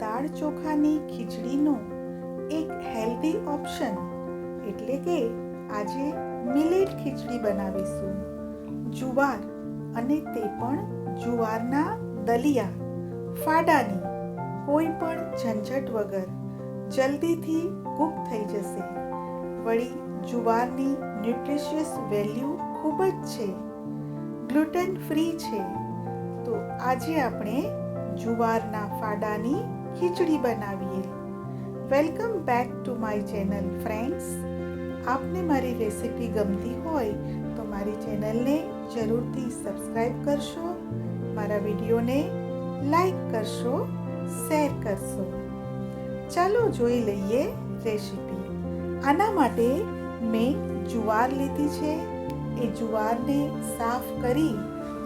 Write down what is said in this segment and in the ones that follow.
દાળ ચોખાની ખીચડીનો એક healthy option એટલે કે આજે મિલેટ ખીચડી બનાવીશું. જુવાર અને તે પણ જુવારના દલિયા, ફાડાની, કોઈ પણ ઝંઝટ વગર જલ્દીથી કૂક થઈ જશે. વળી જુવારની ન્યુટ્રિશિયસ વેલ્યુ ખૂબ જ છે. ગ્લુટન ફ્રી છે. તો આજે આપણે જુવારના ફાડાની ખીચડી બનાવીએ. Welcome back to my channel friends આપને મારી રેસિપી ગમતી હોય તો મારી ચેનલને જરૂરથી સબસ્ક્રાઈબ કરશો, મારા વિડીયોને લાઈક કરશો શેર કરશો. ચાલો જોઈ લઈએ રેસિપી આના માટે મેં જુવાર લીધી છે. એ જુવારને સાફ કરી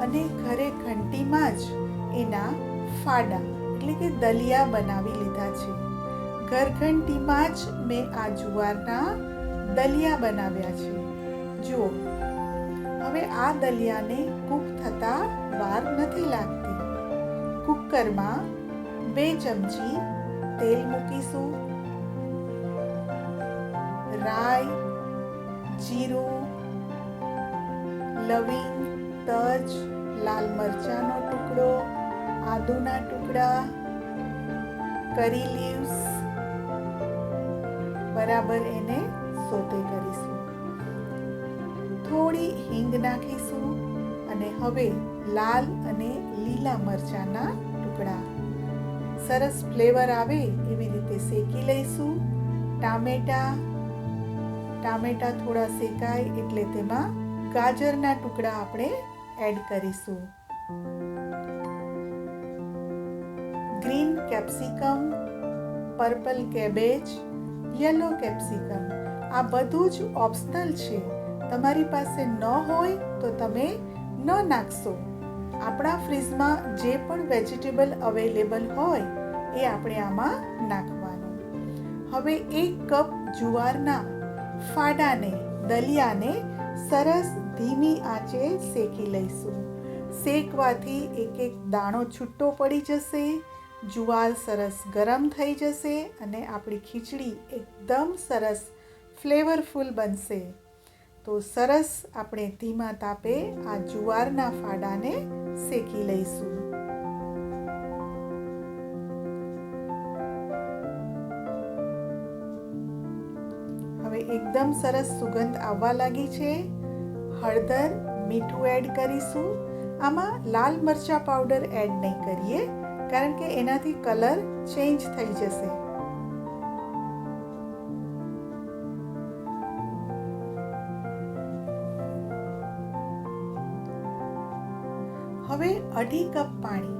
અને ઘરે ઘંટીમાં જ એના ફાડા, એટલે કે દલિયા બનાવી લીધા છે. ઘરઘંટીમાં જ મેં આ જુવારના દલિયા બનાવ્યા છે. જુઓ, હવે આ દલિયાને કૂક થતા વાર નથી લાગતી. કુકરમાં બે ચમચી તેલ મૂકીશું, રાઈ, જીરું, લવિંગ, તજ, લાલ મરચાંનો ટુકડો આદુના ટુકડા, કરી લીવ્સ, બરાબર એને સોતે કરીશું. થોડી હિંગ નાખીશું અને હવે લાલ અને લીલા મરચાંના ટુકડા. સરસ ફ્લેવર આવે એવી રીતે શેકી લઈશું. ટામેટા ટામેટા થોડા શેકાય એટલે તેમાં ગાજરના ટુકડા આપણે એડ કરીશું. Green capsicum purple cabbage yellow capsicum આ બધું જ ઓપ્શનલ છે. તમારી પાસે ન હોય તો તમે ન નાખશો. આપણા ફ્રીજમાં જે પણ વેજીટેબલ અવેલેબલ હોય, એ આપણે આમાં નાખવાનું. હવે એક કપ જુવારના ફાડાને, દલિયાને સરસ ધીમી આંચે શેકી લઈશું. શેકવાથી એક એક દાણો છૂટો પડી જશે. જુવાર સરસ ગરમ થઈ જશે અને આપણી ખીચડી એકદમ સરસ ફ્લેવરફુલ બનશે. તો સરસ આપણે ધીમા તાપે આ જુવારના ફાડાને શેકી લઈશું. હવે એકદમ સરસ સુગંધ આવવા લાગી છે. હળદર, મીઠું એડ કરીશું. આમાં લાલ મરચા પાવડર એડ નહીં કરીએ. કારણ કે એનાથી કલર ચેન્જ થઈ જશે. હવે અઢી કપ પાણી.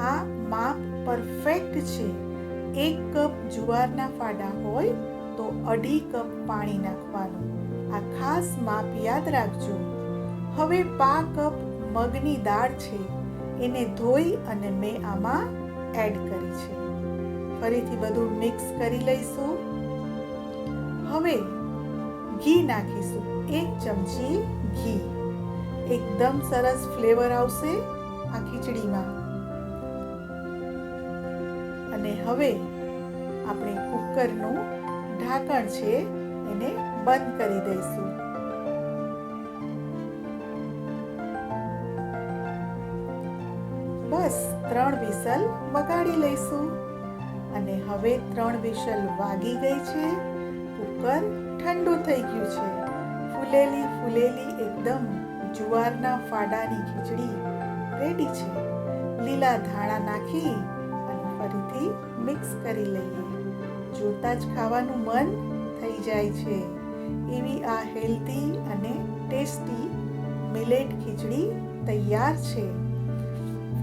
આ માપ પરફેક્ટ છે. એક કપ જુવારના ફાડા હોય તો અઢી કપ પાણી નાખવાનું. આ ખાસ માપ યાદ રાખજો. હવે પા કપ મગની દાળ છે. એને ધોઈ અને મેં આમાં એડ કરી છે. ફરીથી બધું મિક્સ કરી લઈશું. હવે ઘી નાખીશું. એક ચમચી ઘી. એકદમ સરસ ફ્લેવર આવશે આ ખીચડીમાં. અને હવે આપણે કુકરનું ઢાંકણ છે એને બંધ કરી દઈશું. ત્રણ વિસલ વગાડી લઈશું. અને હવે ત્રણ વિસલ વાગી ગઈ છે. કુકર ઠંડુ થઈ ગયું છે. ફૂલેલી ફૂલેલી એકદમ જુવારના ફાડાની ખીચડી રેડી છે. લીલા ધાણા નાખી અને ફરીથી મિક્સ કરી લઈએ. જોતા જ ખાવાનું મન થઈ જાય છે. એવી આ હેલ્ધી અને ટેસ્ટી મિલેટ ખીચડી તૈયાર છે.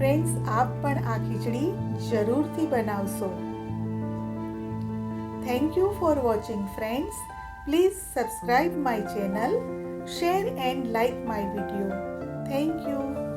ફ્રેન્ડ્સ, આપ પણ આ ખીચડી જરૂરથી બનાવશો. Thank you for watching friends please subscribe my channel share and like my video thank you